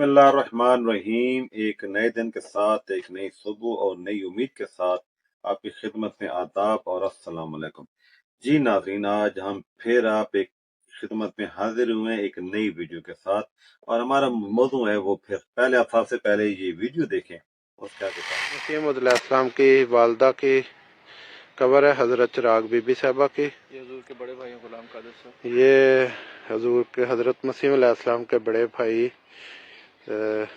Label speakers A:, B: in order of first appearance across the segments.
A: بسم اللہ الرحمن الرحیم۔ ایک نئے دن کے ساتھ ایک نئی صبح اور نئی امید کے ساتھ آپ کی خدمت میں آداب اور السلام علیکم۔ جی ناظرین آج ہم پھر آپ ایک خدمت میں حاضر ہوئے ہیں ایک نئی ویڈیو کے ساتھ۔ اور ہمارا موضوع ہے وہ پھر پہلے آپ سب سے پہلے یہ ویڈیو دیکھیں۔ اس بات
B: مسیم علیہ السلام کی والدہ کی قبر ہے حضرت چراغ بی بی صاحبہ کی
C: یہ حضور کے بڑے بھائی غلام قادر صاحب۔
B: یہ حضور کے حضرت مسیم علیہ السلام کے بڑے بھائی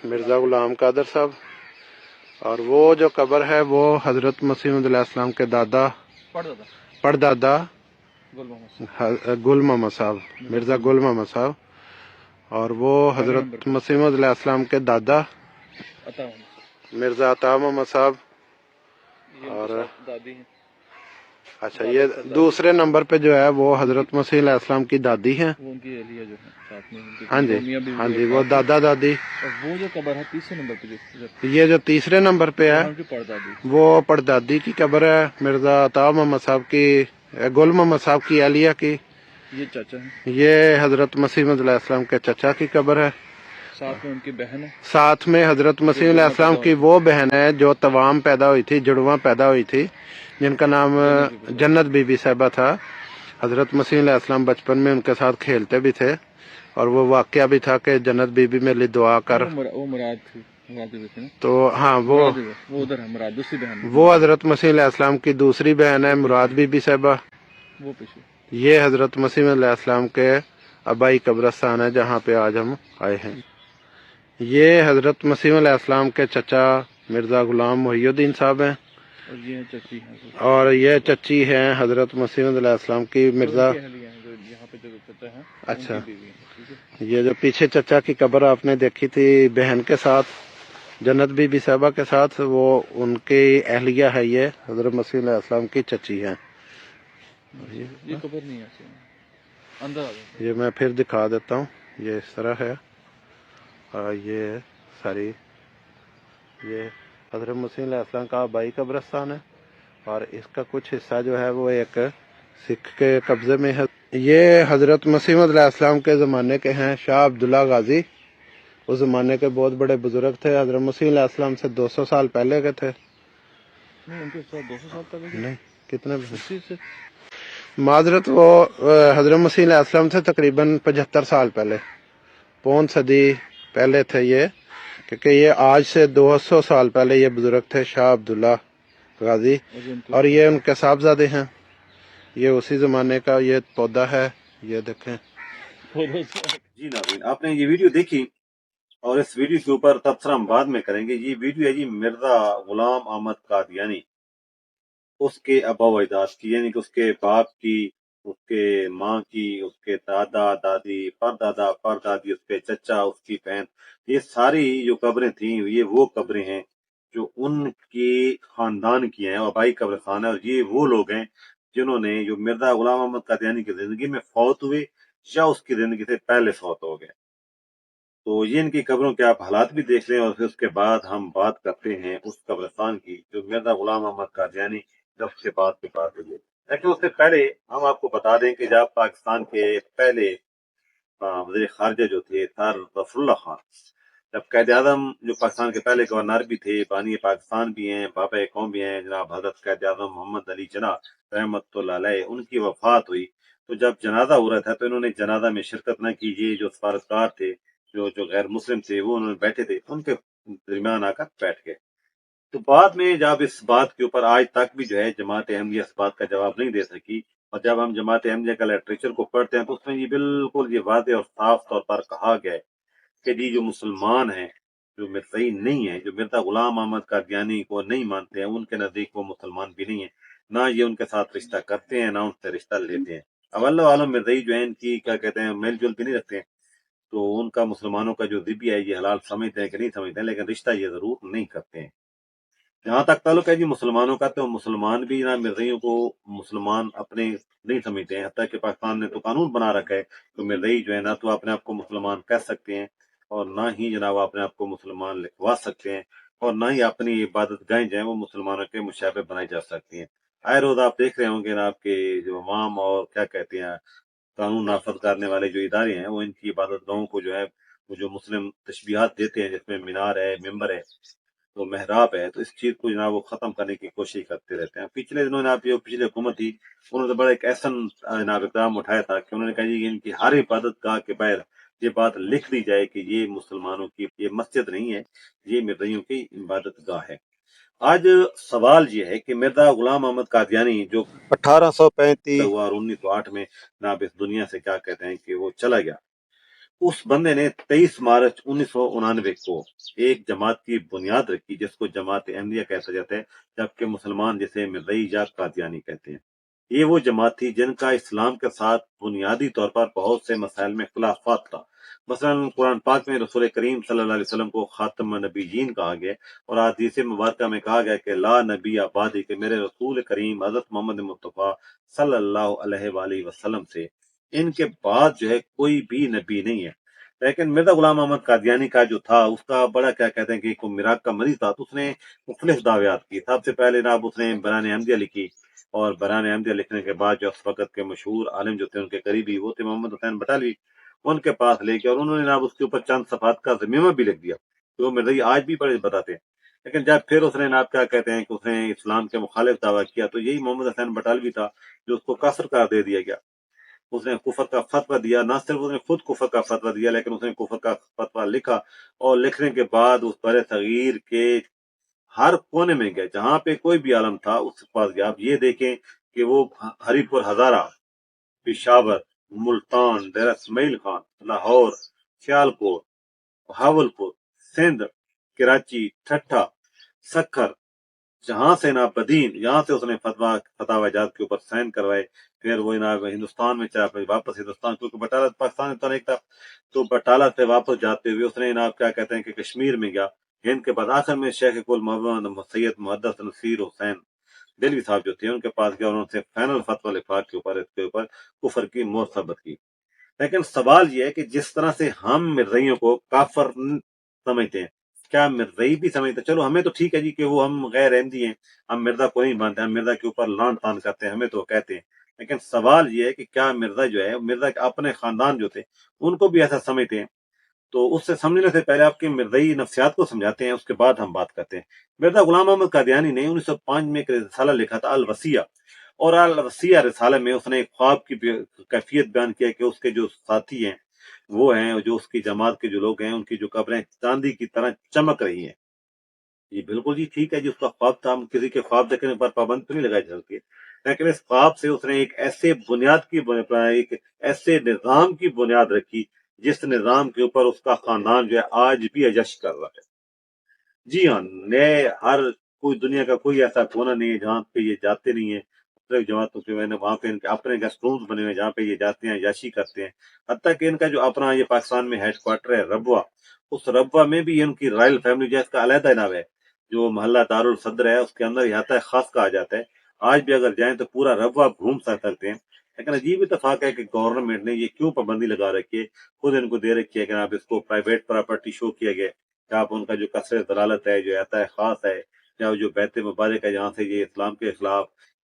B: مرزا غلام قادر صاحب اور وہ جو قبر ہے وہ حضرت مسیم علیہ السلام کے دادا
C: پڑھ دادا۔ گل محمد صاحب۔
B: مرزا گل محمد صاحب اور وہ حضرت مسیم علیہ السلام کے دادا مرزا عطا محمد صاحب اور
C: دادی ہیں۔
B: اچھا یہ دوسرے نمبر پہ جو ہے وہ حضرت مسیح علیہ السلام کی دادی ہیں۔ ہاں جی ہاں جی وہ دادا دادی۔
C: وہ جو قبر ہے تیسرے نمبر پہ
B: یہ جو تیسرے نمبر پہ ہے وہ پردادی۔ کی قبر ہے مرزا عطا محمد صاحب کی گل محمد صاحب کی اہلیہ کی۔
C: یہ ہیں۔
B: یہ حضرت مسیح علیہ السلام کے چچا کی قبر ہے۔
C: ساتھ میں ان کی بہن ہے۔
B: ساتھ میں حضرت مسیح علیہ السلام کی وہ بہن ہے جو توام پیدا ہوئی تھی جڑواں پیدا ہوئی تھی۔ جن کا نام جنت بی بی صاحبہ تھا۔ حضرت مسیح علیہ السلام بچپن میں ان کے ساتھ کھیلتے بھی تھے اور وہ واقعہ بھی تھا کہ جنت بی بی میں لی دعا کر۔
C: وہ مراد تھی
B: تو ہاں وہ
C: وہ
B: حضرت مسیح علیہ السلام کی دوسری بہن ہے مراد بی بی صاحبہ یہ حضرت مسیح علیہ السلام کے ابائی قبرستان ہے جہاں پہ آج ہم آئے ہیں۔ یہ حضرت مسیح علیہ السلام کے چچا مرزا غلام محی الدین صاحب ہیں۔
C: اور یہ چچی ہیں
B: حضرت مسیح علیہ السلام کی مرزا۔ اچھا۔ یہ جو پیچھے چچا کی قبر آپ نے دیکھی تھی بہن کے ساتھ جنت بی بی صاحبہ کے ساتھ وہ ان کی اہلیہ ہے یہ حضرت مسیح علیہ السلام کی چچی ہیں۔
C: یہ
B: میں پھر دکھا دیتا ہوں۔ یہ اس طرح ہے۔ اور یہ ساری یہ حضرت مسیح علیہ السلام کا آبائی قبرستان ہے اور اس کا کچھ حصہ جو ہے وہ ایک سکھ کے قبضے میں ہے۔ یہ حضرت مسیح علیہ السلام کے زمانے کے ہیں شاہ عبداللہ غازی۔ اس زمانے کے بہت بڑے بزرگ تھے حضرت مسیح علیہ السلام سے دو سو سال پہلے کے تھے۔
C: نہیں
B: کتنے معذرت وہ حضرت مسیح علیہ السلام سے تقریباً پچہتر سال پہلے پون صدی پہلے تھے یہ۔ کیونکہ یہ آج سے دو سو سال پہلے یہ بزرگ تھے شاہ عبداللہ غازی،
C: اور
B: یہ ان کے صاحبزادے ہیں۔ یہ اسی زمانے کا یہ پودا ہے، یہ دیکھیں۔
A: جی ناظرین، آپ نے یہ ویڈیو دیکھی اور اس ویڈیو کے اوپر تبصرہ ہم بعد میں کریں گے۔ یہ ویڈیو ہے جی مرزا غلام احمد قادیانی، اس کے ابا و اجداد کی یعنی کہ اس کے باپ کی اس کے ماں کی، اس کے دادا، دادی پر دادا پر دادی اس کے چچا، اس کی بہن، یہ ساری جو قبریں تھیں، یہ وہ قبریں ہیں جو ان کے خاندان کی ہیں، آبائی قبرستان ہے، اور یہ وہ لوگ ہیں جنہوں نے جو مرزا غلام احمد قادیانی کی زندگی میں فوت ہوئے یا اس کی زندگی سے پہلے فوت ہو گئے۔ تو یہ ان کی قبروں کے آپ حالات بھی دیکھ لیں اور پھر اس کے بعد ہم بات کرتے ہیں اس قبرستان کی جو مرزا غلام احمد قادیانی جب سے بات کی بات ہوئی۔ لیکن اس سے پہلے ہم آپ کو بتا دیں کہ جب پاکستان کے پہلے وزیر خارجہ جو تھے سر ظفر اللہ خان، جب قید اعظم جو پاکستان کے پہلے گورنر بھی تھے، بانی پاکستان بھی ہیں، بابا قوم بھی ہیں، جناب حضرت قید اعظم محمد علی جناح رحمت اللہ علیہ، ان کی وفات ہوئی۔ تو جب جنازہ ہو رہا تھا تو انہوں نے جنازہ میں شرکت نہ کیجیے جو سفارتکار تھے، جو جو غیر مسلم تھے، وہ انہوں نے بیٹھے تھے، ان کے درمیان آ کر بیٹھ گئے۔ تو بعد میں جب اس بات کے اوپر آج تک بھی جو ہے جماعت احمدیہ اس بات کا جواب نہیں دے سکی اور جب ہم جماعت احمدیہ کا لٹریچر کو پڑھتے ہیں تو اس میں یہ بالکل یہ واضح اور صاف طور پر کہا گیا ہے کہ جی جو مسلمان ہیں، جو مرزئی نہیں ہیں، جو مرزا غلام احمد قادیانی کو نہیں مانتے ہیں، ان کے نزدیک وہ مسلمان بھی نہیں ہیں۔ نہ یہ ان کے ساتھ رشتہ کرتے ہیں، نہ ان سے رشتہ لیتے ہیں۔ اب اللہ عالم مرزئی جو ہے ان کی کیا کہتے ہیں، میل جول بھی نہیں رکھتے ہیں۔ تو ان کا مسلمانوں کا جو ذبی ہے، یہ حلال سمجھتے ہیں کہ نہیں سمجھتے ہیں، لیکن رشتہ یہ ضرور نہیں کرتے ہیں۔ جہاں تک تعلق ہے جی مسلمانوں کا تو مسلمان بھی نہ مرزئیوں کو مسلمان اپنے نہیں سمجھتے ہیں۔ حتیٰ کہ پاکستان نے تو قانون بنا رکھا ہے کہ مرزئی جو ہے نہ تو اپنے آپ کو مسلمان کہہ سکتے ہیں اور نہ ہی جناب اپنے آپ کو مسلمان لکھوا سکتے ہیں اور نہ ہی اپنی عبادت گاہیں جو ہیں وہ مسلمانوں کے مشابہ بنائی جا سکتی ہیں۔ آئے روز آپ دیکھ رہے ہوں گے نا آپ کے جو عوام اور کیا کہتے ہیں قانون نافذ کرنے والے جو ادارے ہیں، وہ ان کی عبادت گاہوں کو جو ہے وہ جو مسلم تشبیہات دیتے ہیں، جس میں مینار ہے، ممبر ہے تو محراب ہے تو اس چیز کو جناب وہ ختم کرنے کی کوشش کرتے رہتے ہیں۔ پچھلے دنوں جناب جو پچھلی حکومت تھی انہوں نے بڑا ایک ایسا جناب اقدام اٹھایا تھا کہ انہوں نے کہا جی کہ ان کی ہر عبادت گاہ کے باہر یہ بات لکھ دی جائے کہ یہ مسلمانوں کی یہ مسجد نہیں ہے یہ مرزیوں کی عبادت گاہ ہے۔ آج سوال یہ ہے کہ مرزا غلام احمد قادیانی جو
D: اٹھارہ سو پینتیس
A: اور انیس سو آٹھ میں جناب اس دنیا سے کیا کہتے ہیں کہ وہ چلا گیا۔ اس بندے نے تیئیس مارچ انیس سو انانوے کو ایک جماعت کی بنیاد رکھی جس کو جماعت احمدیہ کہا جاتا ہے، جبکہ مسلمان جسے مرزئی یا قادیانی کہتے ہیں۔ یہ وہ جماعت تھی جن کا اسلام کے ساتھ بنیادی طور پر بہت سے مسائل میں خلافات تھا۔ مثلا قرآن پاک میں رسول کریم صلی اللہ علیہ وسلم کو خاتم نبی جین کہا گیا اور حدیث مبارکہ میں کہا گیا کہ لا نبی آبادی کہ میرے رسول کریم حضرت محمد مصطفیٰ صلی اللہ علیہ وآلہ وسلم سے ان کے بعد جو ہے کوئی بھی نبی نہیں ہے۔ لیکن مرزا غلام احمد قادیانی کا جو تھا، اس کا بڑا کیا کہتے ہیں کہ کوئی مراق کا مریض تھا، تو اس نے مختلف دعویات کی۔ سب سے پہلے جناب اس نے بران احمدیہ لکھی اور بران احمدیہ لکھنے کے بعد جو اس وقت کے مشہور عالم جو تھے، ان کے قریبی، وہ تھے محمد حسین بٹالوی۔ ان کے پاس لے کے اور انہوں نے جناب اس کے اوپر چند صفات کا ضمیمہ بھی لکھ دیا تو وہ مرزئی آج بھی بڑے بتاتے ہیں۔ لیکن جب پھر اس نے جناب کیا، کہتے ہیں کہ اس نے اسلام کے مخالف دعویٰ کیا، تو یہی محمد حسین بٹالوی تھا جو اس کو کافر قرار دے دیا گیا۔ اس نے کفر کا فتویٰ دیا، نہ صرف اس نے خود کفر کا فتویٰ دیا، لیکن اس نے کفر کا فتویٰ لکھا اور لکھنے کے بعد اس بر صغیر کے ہر کونے میں گئے۔ جہاں پہ کوئی بھی عالم تھا، اس کے پاس گیا۔ آپ یہ دیکھیں کہ وہ ہری پور، ہزارہ، پشاور، ملتان ڈیرا اسماعیل خان، لاہور، سیالکوٹ بہاول پور سندھ، کراچی، ٹھٹھا، سکھر جہاں سے نا بدین یہاں سے اس نے فتوا فتح جات کے اوپر سائن کروائے، پھر وہ ہندوستان میں چاہے واپس ہندوستان، کیونکہ بٹالت پاکستان تو ایک تھا۔ تو بٹالت سے واپس جاتے ہوئے اس نے جناب کیا کہتے ہیں کہ کشمیر میں گیا۔ ہند کے بعد آخر میں شیخ کل محمد سید محدث نصیر حسین دلوی صاحب جو تھے، ان کے پاس گیا انہوں نے فائنل فتوا لفاق کے اوپر، اس کے اوپر کفر کی موت ثبت کی۔ لیکن سوال یہ ہے کہ جس طرح سے ہم مرزئیوں کو کافر سمجھتے ہیں کیا مرزئی بھی سمجھتے ہیں۔ چلو ہمیں تو ٹھیک ہے جی کہ وہ ہم غیر احمدی ہیں، ہم مرزا کو نہیں مانتے، ہم مرزا کے اوپر لان تان کرتے ہیں، ہمیں تو کہتے ہیں۔ لیکن سوال یہ ہے کہ کیا مرزا جو ہے، مرزا کے اپنے خاندان جو تھے، ان کو بھی ایسا سمجھتے ہیں؟ تو اس سے سمجھنے سے پہلے آپ کی مرزئی نفسیات کو سمجھاتے ہیں، اس کے بعد ہم بات کرتے ہیں۔ مرزا غلام احمد قادیانی نے انیس سو پانچ میں ایک رسالہ لکھا تھا الوسیہ اور الوسیہ رسالے میں اس نے ایک خواب کی کیفیت بیان کیا کہ اس کے جو ساتھی ہیں وہ ہیں جو اس کی جماعت کے جو لوگ ہیں، ان کی جو قبریں چاندی کی طرح چمک رہی ہیں۔ جی بالکل جی ٹھیک ہے جی اس کا خواب تھا ہم کسی کے خواب دیکھنے پر پابند تو نہیں لگائی جاتی لیکن اس خواب سے اس نے ایک ایسے بنیاد کی ایک ایسے نظام کی بنیاد رکھی جس نظام کے اوپر اس کا خاندان جو ہے آج بھی اجش کر رہا ہے۔ جی ہاں نئے، ہر کوئی دنیا کا کوئی ایسا کونا نہیں ہے جہاں پہ یہ جاتے نہیں ہیں۔ مختلف جماعتوں کے میں نے وہاں پہ ان کے اپنے گیسٹ رومز بنے ہوئے جہاں پہ یہ جاتے ہیں، یاشی کرتے ہیں۔ حتیٰ کہ ان کا جو اپنا یہ پاکستان میں ہیڈ کوارٹر ہے ربوا اس ربوا میں بھی ان کی رائل فیملی جو ہے، اس کا علیحدہ نام ہے۔ جو محلہ دار الصدر ہے، اس کے اندر یہ آتا ہے، خاص کہا جاتا ہے۔ آج بھی اگر جائیں تو پورا ربوا گھوم سکتے ہیں۔ لیکن عجیب اتفاق ہے کہ گورنمنٹ نے یہ کیوں پابندی لگا رکھی ہے؟ خود ان کو دے رکھی ہے کہ آپ اس کو پرائیویٹ پراپرٹی شو کیا گیا کہ آپ ان کا جو کثر دلالت ہے، جو آتا ہے، خاص ہے، یا جو بیت مبارک ہے، جہاں سے یہ اسلام کے خلاف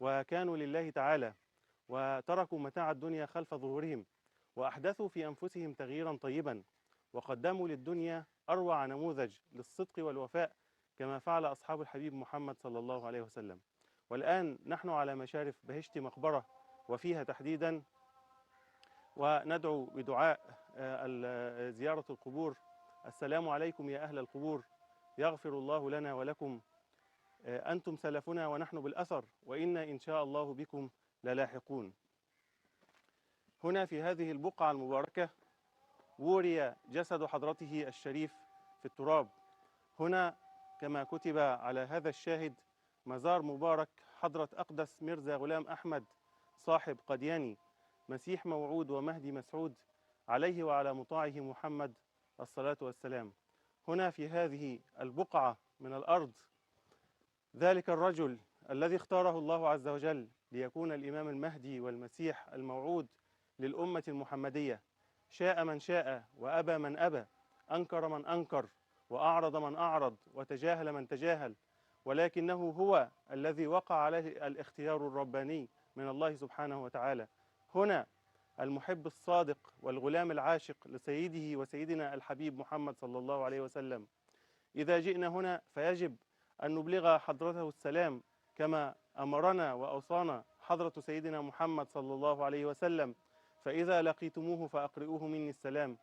D: وكانوا لله تعالى وتركوا متاع الدنيا خلف ظهورهم وأحدثوا في أنفسهم تغييرا طيبا وقدموا للدنيا أروع نموذج للصدق والوفاء كما فعل أصحاب الحبيب محمد صلى الله عليه وسلم. والآن نحن على مشارف بهشت مقبرة وفيها تحديدا وندعو بدعاء زيارة القبور. السلام عليكم يا أهل القبور. يغفر الله لنا ولكم. أنتم سلفنا ونحن بالأثر وإنا إن شاء الله بكم للاحقون. هنا في هذه البقعة المباركة وري جسد حضرته الشريف في التراب. هنا كما كتب على هذا الشاهد مزار مبارك حضرة أقدس مرزا غلام أحمد صاحب قدياني. مسيح موعود ومهدي مسعود عليه وعلى مطاعه محمد الصلاة والسلام. هنا في هذه البقعة من الأرض ذلك الرجل الذي اختاره الله عز وجل ليكون الإمام المهدي والمسيح الموعود للأمة المحمدية. شاء من شاء وأبى من أبى أنكر من أنكر وأعرض من أعرض وتجاهل من تجاهل. ولكنه هو الذي وقع عليه الاختيار الرباني من الله سبحانه وتعالى. هنا المحب الصادق والغلام العاشق لسيده وسيدنا الحبيب محمد صلى الله عليه وسلم. إذا جئنا هنا فيجب أن نبلغ حضرته السلام كما أمرنا وأوصانا حضرة سيدنا محمد صلى الله عليه وسلم. فإذا لقيتموه فأقرئوه مني السلام.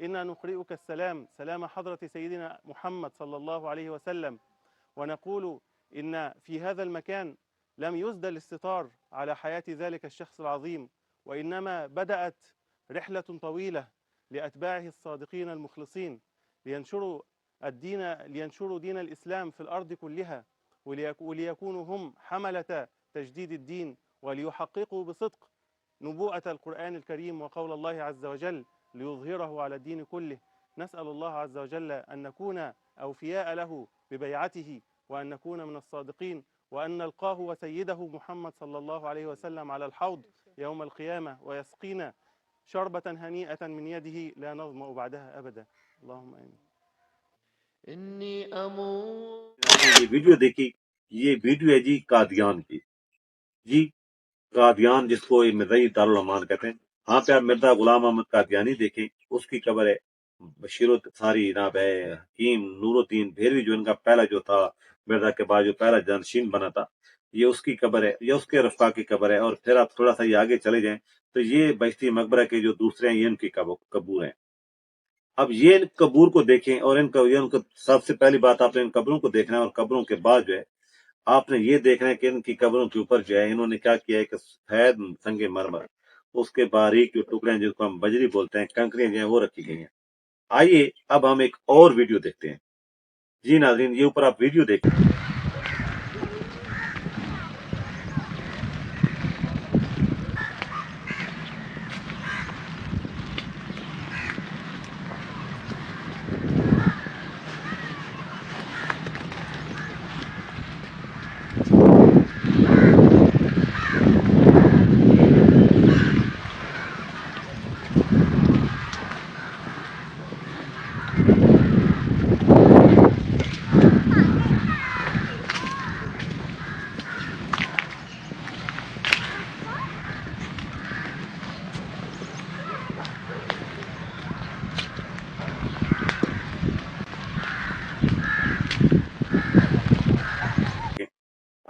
D: إنا نقرئك السلام سلام حضرة سيدنا محمد صلى الله عليه وسلم. ونقول إن في هذا المكان لم يسدل الستار على حياة ذلك الشخص العظيم. وإنما بدأت رحلة طويلة لأتباعه الصادقين المخلصين لينشروا الدين لينشروا دين الإسلام في الأرض كلها وليك- وليكونوا هم حملة تجديد الدين وليحققوا بصدق نبوءة القرآن الكريم وقول الله عز وجل ليظهره على الدين كله. نسأل الله عز وجل أن نكون أوفياء له ببيعته وأن نكون من الصادقين وأن نلقاه وسيده محمد صلى الله عليه وسلم على الحوض يوم القيامة ويسقينا شربة هنيئة من يده لا نظمأ بعدها أبدا. اللهم آمين.
E: انی یہ
A: ویڈیو دیکھی یہ ویڈیو ہے جی قادیان کی۔ جی قادیان جس کو یہ مدعی دارالعمان کہتے ہیں۔ ہاں پہ آپ مرزا غلام احمد قادیانی دیکھیں اس کی قبر ہے۔ بشیر ساری جناب ہے حکیم نور الدین بھیروی جو ان کا پہلا جو تھا مرزا کے بعد جو پہلا جانشین بنا تھا۔ یہ اس کی قبر ہے، یہ اس کے رفقا کی قبر ہے، اور پھر آپ تھوڑا سا یہ آگے چلے جائیں تو یہ بہشتی مقبرہ کے جو دوسرے ہیں، یہ ان کی قبور ہیں۔ اب یہ ان قبور کو دیکھیں، اور ان کا کو سب سے پہلی بات، آپ نے ان قبروں کو دیکھنا ہے، اور قبروں کے بعد جو ہے، آپ نے یہ دیکھنا ہے کہ ان کی قبروں کے اوپر جو ہے، انہوں نے کیا کیا ہے کہ سفید سنگ مرمر۔ اس کے باریک جو ٹکڑے ہیں، جس کو ہم بجری بولتے ہیں، کنکریاں جو ہیں، وہ رکھی گئی ہیں۔ آئیے، اب ہم ایک اور ویڈیو دیکھتے ہیں۔ جی ناظرین، یہ اوپر آپ ویڈیو دیکھیں۔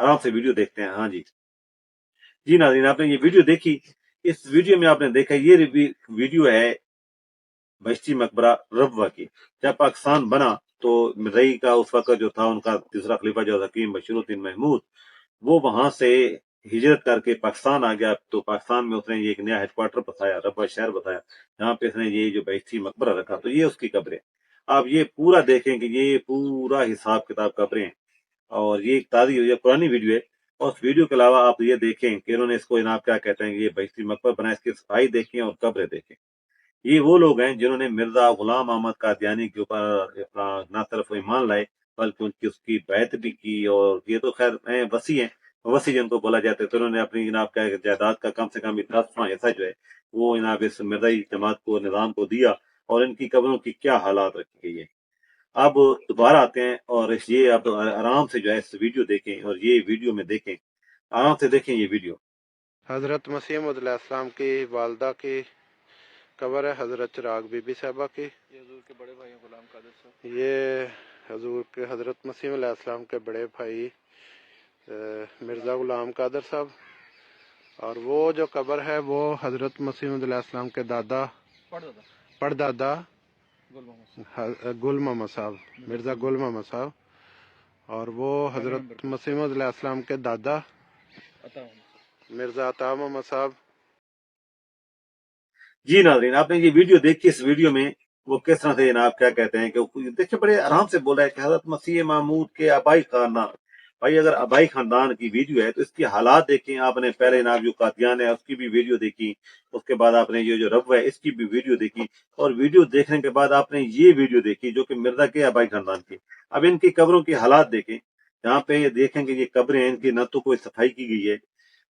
A: آرام سے ویڈیو دیکھتے ہیں۔ ہاں جی۔ جی ناظرین، آپ نے یہ ویڈیو دیکھی۔ اس ویڈیو میں آپ نے دیکھا، یہ ویڈیو ہے بشتی مقبرہ ربوہ کی۔ جب پاکستان بنا تو رئی کا اس وقت جو تھا، ان کا تیسرا خلیفہ جو حکیم بشیر الدین محمود، وہ وہاں سے ہجرت کر کے پاکستان آ گیا۔ تو پاکستان میں اس نے یہ ایک نیا ہیڈ کوارٹر بتایا، ربوہ شہر بتایا، جہاں پہ اس نے یہ جو بہتی مقبرہ رکھا۔ تو یہ اس کی قبریں۔ آپ یہ پورا دیکھیں کہ یہ پورا حساب کتاب قبریں ہیں۔ اور یہ ایک تازی یہ پرانی ویڈیو ہے۔ اور اس ویڈیو کے علاوہ آپ یہ دیکھیں کہ انہوں نے اس کو جناب کیا کہتے ہیں یہ بہشتی مقبر بنا اس کی صفائی دیکھیں اور قبریں دیکھیں۔ یہ وہ لوگ ہیں جنہوں نے مرزا غلام احمد قادیانی کے اوپر نہ صرف ایمان لائے بلکہ ان کی اس کی بیعت بھی کی۔ اور یہ تو خیر ہیں، وسیع ہیں۔ وسیع جن کو بولا جاتا ہے تو انہوں نے اپنی جناب کا جائیداد کا کم سے کم اتنا حصہ جو ہے وہ جناب اس مرزائی جماعت کو، نظام کو دیا اور ان کی قبروں کی کیا حالات رکھی گئی ہے اب
B: دوبارہ آتے ہیں اور یہ اب آرام سے جو ہے اس ویڈیو دیکھیں
C: اور یہ ویڈیو میں دیکھیں۔ آرام سے دیکھیں یہ
B: ویڈیو۔ حضرت مسیم علیہ السلام کی والدہ کی قبر ہے حضرت چراغ بی بی صاحبہ کی یہ حضور کے بڑے بھائی غلام قادر صاحب۔ یہ
C: حضور کے
B: حضرت
C: مسیم علیہ
B: السلام کے بڑے بھائی مرزا غلام قادر صاحب۔ اور وہ جو قبر ہے وہ حضرت
C: مسیم علیہ
B: السلام کے دادا۔ پڑ
A: دادا۔ پڑ دادا۔ گل محمد صاحب مرزا گل محمد صاحب اور وہ حضرت مسیم علیہ السلام کے دادا۔ مرزا عطا محمد صاحب جی ناظرین آپ نے یہ ویڈیو دیکھی اس ویڈیو میں وہ کس طرح سے جناب کیا کہتے ہیں کہ دیکھیں بڑے آرام سے بولا ہے کہ حضرت مسیح محمود کے آبائی خاندان۔ بھائی، اگر ابائی خاندان کی ویڈیو ہے تو اس کی حالات دیکھیں۔ آپ نے پہلے جناب جو قادیان ہے اس کی بھی ویڈیو دیکھی اس کے بعد آپ نے یہ جو رب ہے، اس کی بھی ویڈیو دیکھی اور ویڈیو دیکھنے کے بعد آپ نے یہ ویڈیو دیکھی جو کہ مرزا کے ابائی خاندان کی۔ اب ان کی قبروں کی حالات دیکھیں۔ جہاں پہ یہ دیکھیں کہ یہ قبریں ان کی نہ تو کوئی صفائی کی گئی ہے،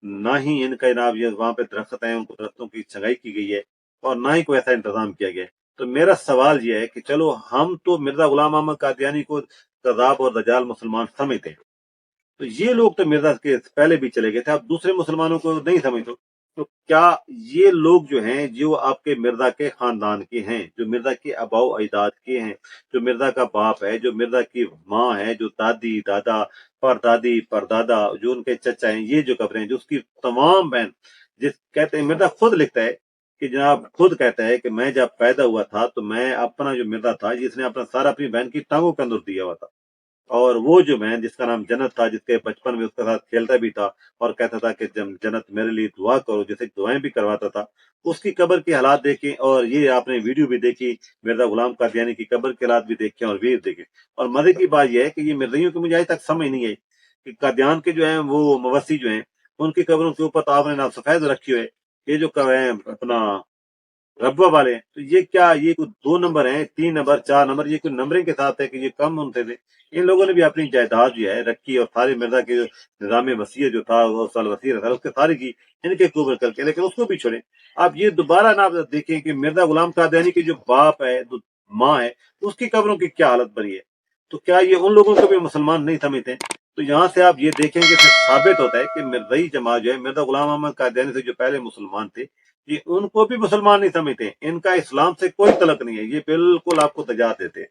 A: نہ ہی ان کا جناب یہ وہاں پہ درخت ہیں، ان کو درختوں کی چھگائی کی گئی ہے اور نہ ہی کوئی ایسا انتظام کیا گیا۔ ہے تو میرا سوال یہ ہے کہ چلو ہم تو مرزا غلام احمد قادیانی کو کذاب اور دجال مسلمان سمجھتے ہیں۔ تو یہ لوگ تو مرزا کے پہلے بھی چلے گئے تھے، آپ دوسرے مسلمانوں کو نہیں سمجھتے۔ تو کیا یہ لوگ جو ہیں، جو آپ کے مرزا کے خاندان کے ہیں، جو مرزا کے اباؤ اجداد کے ہیں، جو مرزا کا باپ ہے، جو مرزا کی ماں ہے، جو دادی، دادا پر دادی پر دادا جو ان کے چچا ہیں، یہ جو قبریں ہیں، جو اس کی تمام بہن، جس کہتے ہیں، مرزا خود لکھتا ہے کہ جناب خود کہتا ہے کہ میں جب پیدا ہوا تھا تو میں اپنا جو مرزا تھا، جس نے اپنا سارا اپنی بہن کی ٹانگوں کے اندر دیا ہوا تھا۔ اور وہ جو بہن جس کا نام جنت تھا، جس کے بچپن میں اس کے ساتھ کھیلتا بھی تھا اور کہتا تھا کہ جنت میرے لیے دعا کرو، جیسے دعائیں بھی کرواتا تھا، اس کی قبر کے حالات دیکھیں اور یہ آپ نے ویڈیو بھی دیکھی، مرزا غلام قادیانی کی قبر کے حالات بھی دیکھیں اور ویر دیکھیں۔ اور مزے کی بات یہ ہے کہ یہ مرزائیوں کی مجھے آج تک سمجھ نہیں آئی کہ قادیان کے جو ہیں، وہ موسی جو ہیں، ان کی قبروں کے اوپر تو آپ نے نام سفید رکھی ہوئے، یہ جو اپنا ربا والے ہیں، تو یہ کیا، یہ کوئی دو نمبر ہیں، تین نمبر، چار نمبر، یہ کوئی نمبرنگ کے ساتھ ہے کہ یہ کم ہوتے تھے ان لوگوں نے بھی اپنی جائیداد جو ہے، رکھی اور سارے مرزا کے جو نظام وسیع جو تھا، وہ سال وسیع تھا، اس کے سارے کی ان کے قبر کر کے، لیکن اس کو بھی چھوڑیں۔ آپ یہ دوبارہ نہ دیکھیں کہ مرزا غلام قادیانی کی جو باپ ہے، جو ماں ہے، اس کی قبروں کی کیا حالت بنی ہے؟ تو کیا یہ ان لوگوں کو بھی مسلمان نہیں سمجھتے؟ تو یہاں سے آپ یہ دیکھیں گے کہ ثابت ہوتا ہے کہ مرزئی جماعت جو ہے، مرزا غلام احمد قادیانی سے جو پہلے مسلمان تھے یہ ان کو بھی مسلمان نہیں سمجھتے، ان کا اسلام سے کوئی تعلق نہیں ہے، یہ بالکل آپ کو تجا دیتے ہیں۔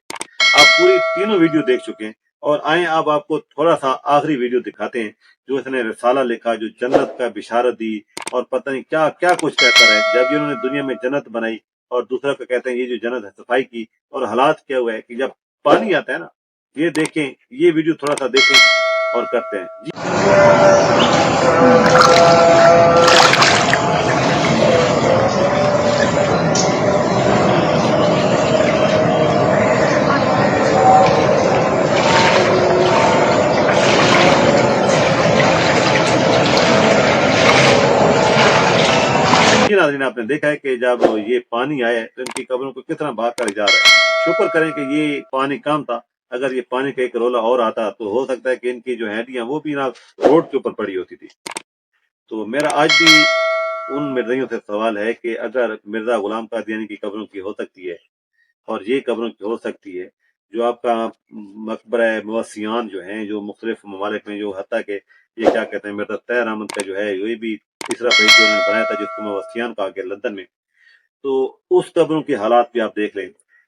A: آپ پوری تینوں ویڈیو دیکھ چکے ہیں اور آئیں اب آپ کو تھوڑا سا آخری ویڈیو دکھاتے ہیں جو اس نے رسالہ لکھا، جو جنت کا بشارت دی اور پتہ نہیں کیا کیا کچھ کہتا ہے جب یہ انہوں نے دنیا میں جنت بنائی اور دوسرا کو کہتے ہیں یہ جو جنت ہے، صفائی کی اور حالات کیا ہوا ہے کہ جب پانی آتا ہے نا، یہ دیکھیں، یہ ویڈیو تھوڑا سا دیکھیں اور کرتے ہیں۔ جی جی ناظرین آپ نے دیکھا ہے کہ جب یہ پانی آیا ہے تو ان کی قبروں کو کتنا بھاگ کر جا رہا ہے۔ شکر کریں کہ یہ پانی کم تھا۔ اگر یہ پانی کا ایک رولا اور آتا تو ہو سکتا ہے کہ ان کی جو ہینڈیاں وہ بھی نا روڈ کے اوپر پڑی ہوتی تھی۔ تو میرا آج بھی ان مرزائیوں سے سوال ہے کہ اگر مرزا غلام قادیانی کی قبروں کی ہو سکتی ہے اور یہ قبروں کی ہو سکتی ہے، جو آپ کا مقبرہ موسیان جو ہیں، جو مختلف ممالک میں، جو حتیٰ کہ یہ کیا کہتے ہیں، مرزا طیر احمد کا جو ہے، یہ بھی تیسرا پیج جو انہوں نے بنایا تھا جس کو موسیان کہا گیا لندن میں۔ تو اس قبروں کے حالات بھی آپ دیکھ لیں۔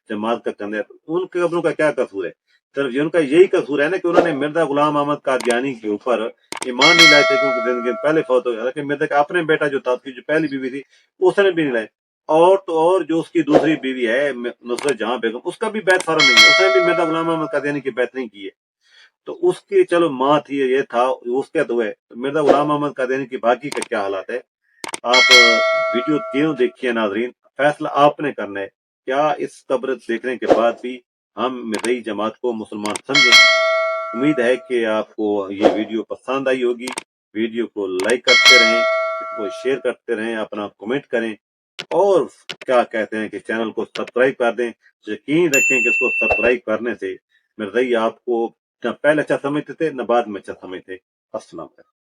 A: جماعت کا کندھے ان قبروں کا کیا قصور ہے؟ صرف ان کا یہی قصور ہے نا کہ انہوں نے مرزا غلام احمد قادیانی کے اوپر ایمان نہیں لائے تھے کیونکہ زندگی میں پہلے فوت ہو گیا۔ لیکن مرزا کا اپنے بیٹا جو تھا، اس کی جو پہلی بیوی تھی، اس نے بھی نہیں لائے۔ اور تو اور جو اس کی دوسری بیوی ہے نصرت جہاں بیگم، اس کا بھی بیت فارم نہیں ہے۔ اس نے بھی مرزا غلام احمد قادیانی کی بیت نہیں کی ہے۔ تو اس کی چلو ماں تھی، یہ تھا، اس کے تو ہے مرزا غلام احمد قادیانی کی باقی کا کیا حالات ہے؟ آپ ویڈیو تینوں دیکھیے ناظرین۔ فیصلہ آپ نے کرنا ہے۔ کیا اس قبر دیکھنے کے بعد بھی ہم مرزئی جماعت کو مسلمان سمجھیں؟ امید ہے کہ آپ کو یہ ویڈیو پسند آئی ہوگی۔ ویڈیو کو لائک کرتے رہیں، اس کو شیئر کرتے رہیں، اپنا کمنٹ کریں۔ اور کیا کہتے ہیں کہ چینل کو سبسکرائب کر دیں۔ یقین رکھیں کہ اس کو سبسکرائب کرنے سے مرزئی آپ کو نہ پہلے اچھا سمجھتے تھے نہ بعد میں اچھا سمجھتے السلام علیکم